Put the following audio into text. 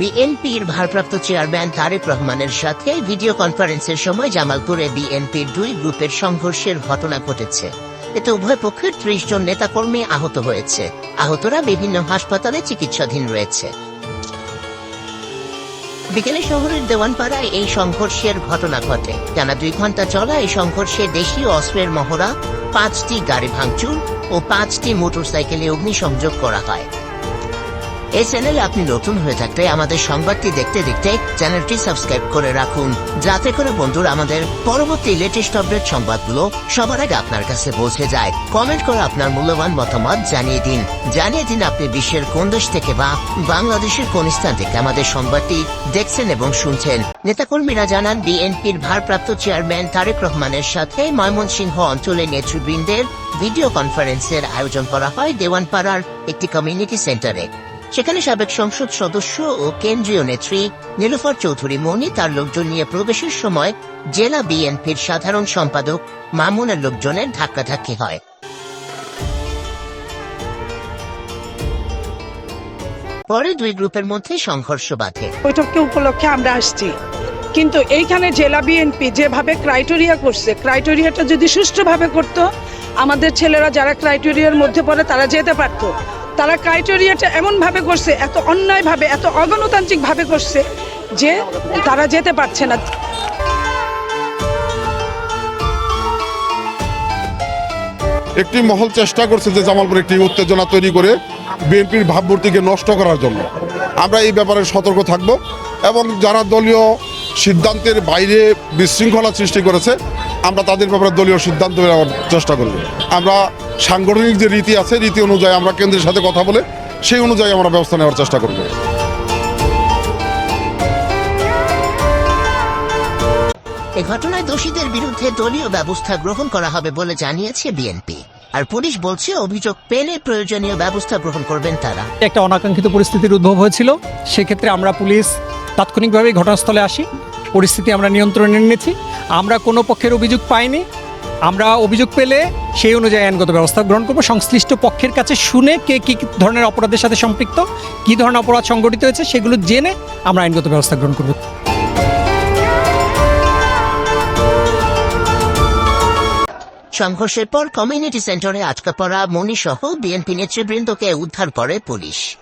বিএনপির ভারপ্রাপ্ত চেয়ারম্যান তারেক রহমানের সাথে ভিডিও কনফারেন্সের সময় জামালপুরে বিএনপির দুই গ্রুপের সংঘর্ষের ঘটনা ঘটেছে। এতে উভয় পক্ষের ত্রিশ জন নেতাকর্মী আহত হয়েছে। আহতরা বিভিন্ন হাসপাতালে চিকিৎসাধীন রয়েছে। বিকেলে শহরের দেওয়ানপাড়ায় এই সংঘর্ষের ঘটনা ঘটে। টানা দুই ঘণ্টা চলা এই সংঘর্ষে দেশীয় অস্ত্রের মহড়া, পাঁচটি গাড়ি ভাঙচুর ও পাঁচটি মোটরসাইকেলে অগ্নিসংযোগ করা হয়। এই চ্যানেলে আপনি নতুন হয়ে থাকলে আমাদের সংবাদটি দেখতে দেখতে চ্যানেলটি সাবস্ক্রাইব করে রাখুন। যাতে করে বন্ধুরা আমাদের পরবর্তী লেটেস্ট আপডেট সংবাদগুলো সবার আগে আপনার কাছে পৌঁছে যায়। কমেন্ট করে আপনার মূল্যবান মতামত জানিয়ে দিন। জানিয়ে দিন আপনি বিশ্বের কোন দেশ থেকে বা বাংলাদেশের কোন স্থান থেকে আমাদের সংবাদটি দেখছেন এবং শুনছেন। নেতাকর্মীরা জানান, বিএনপির ভারপ্রাপ্ত চেয়ারম্যান তারেক রহমানের সাথে ময়মনসিংহ অঞ্চলের নেতৃবৃন্দের ভিডিও কনফারেন্সের আয়োজন করা হয় দেওয়ানপাড়ার একটি কমিউনিটি সেন্টারে সেখানে সাবেক সংসদ সদস্য ও কেন্দ্রীয় নেত্রী নীলুফার চৌধুরী মনি তার লোকজন নিয়ে প্রবেশের সময় জেলা বিএনপির সাধারণ সম্পাদক মামুনের লোকজনের ধাক্কাধাক্কি হয়। পরে দুই গ্রুপের মধ্যে সংঘর্ষ বাধে। বৈঠককে উপলক্ষে আমরা আসছি। কিন্তু এইখানে জেলা বিএনপি যেভাবে ক্রাইটেরিয়া করছে, ক্রাইটেরিয়াটা যদি সুষ্ঠুভাবে করত, আমাদের ছেলেরা যারা ক্রাইটেরিয়ার মধ্যে পড়ে তারা যেতে পারতো। তারা ক্রাইটেরিয়াটা এমনভাবে করছে, এত অন্যায়ভাবে, এত অগণতান্ত্রিকভাবে করছে যে তারা যেতে পারছে না। একটি মহল চেষ্টা করছে যে জামালপুর একটি উত্তেজনা তৈরি করে বিএনপির ভাবমূর্তিকে নষ্ট করার জন্য। আমরা এই ব্যাপারে সতর্ক থাকব এবং যারা দলীয় সিদ্ধান্তের বাইরে বিশৃঙ্খলা সৃষ্টি করেছে আমরা তাদের ব্যাপারে দলীয় সিদ্ধান্ত নেওয়ার চেষ্টা করব। আমরা সাংগঠনিক যে রীতি আছে রীতি অনুযায়ী আমরা কেন্দ্রের সাথে কথা বলে সেই অনুযায়ী আমরা ব্যবস্থা নেওয়ার চেষ্টা করব। এ ঘটনায় দোষীদের বিরুদ্ধে দলীয় ব্যবস্থা গ্রহণ করা হবে বলে জানিয়েছে বিএনপি। আর পুলিশ বলছে অভিযোগ পেলে প্রয়োজনীয় ব্যবস্থা গ্রহণ করবেন তারা। একটা অনাকাঙ্ক্ষিত পরিস্থিতির উদ্ভব হয়েছিল। সেক্ষেত্রে আমরা পুলিশ তাৎক্ষণিকভাবে ঘটনাস্থলে আসি। পরিস্থিতি আমরা নিয়ন্ত্রণে এনেছি। আমরা কোনো পক্ষের অভিযোগ পাইনি। আমরা অভিযোগ পেলে সেই অনুযায়ী আইনগত ব্যবস্থা গ্রহণ করব। সংশ্লিষ্ট পক্ষের কাছে শুনে কে কী ধরনের অপরাধের সাথে সম্পৃক্ত, কী ধরনের অপরাধ সংগঠিত হয়েছে সেগুলো জেনে আমরা আইনগত ব্যবস্থা গ্রহণ করব। সংঘর্ষের পর কমিউনিটি সেন্টারে আটকা পড়া মণি সহ বিএনপি নেতৃবৃন্দকে উদ্ধার করে পুলিশ।